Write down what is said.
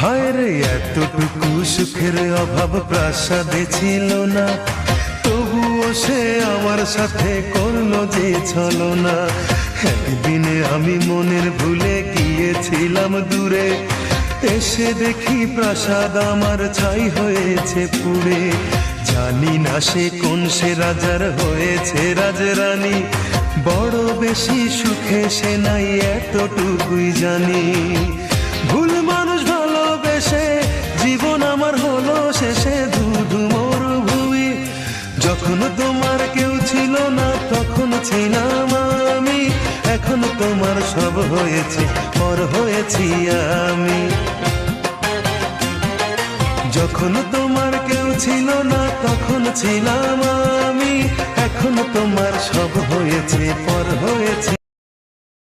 হায় রে, এতটুকু সুখের অভাব প্রাসাদে ছিল না। তবুও সে আমার সাথে করল যে ছলো না একদিনে আমি মনের ভুলে গিয়েছিলাম দূরে। এসে দেখি প্রাসাদ আমার ছাই হয়েছে পুড়ে। জানি না সে কোন সে রাজার হয়েছে রাজরানী। বড় বেশি সুখে সে নাই এতটুকুই জানি। শেষে ধুধু মরুভূমি যখন তোমার কেউ ছিল না, তখন ছিলাম আমি। এখন তোমার সব হয়েছে, পর হয়েছি আমি। যখন তোমার কেউ ছিল না, তখন ছিলাম আমি। এখন তোমার সব হয়েছে, পর হয়েছে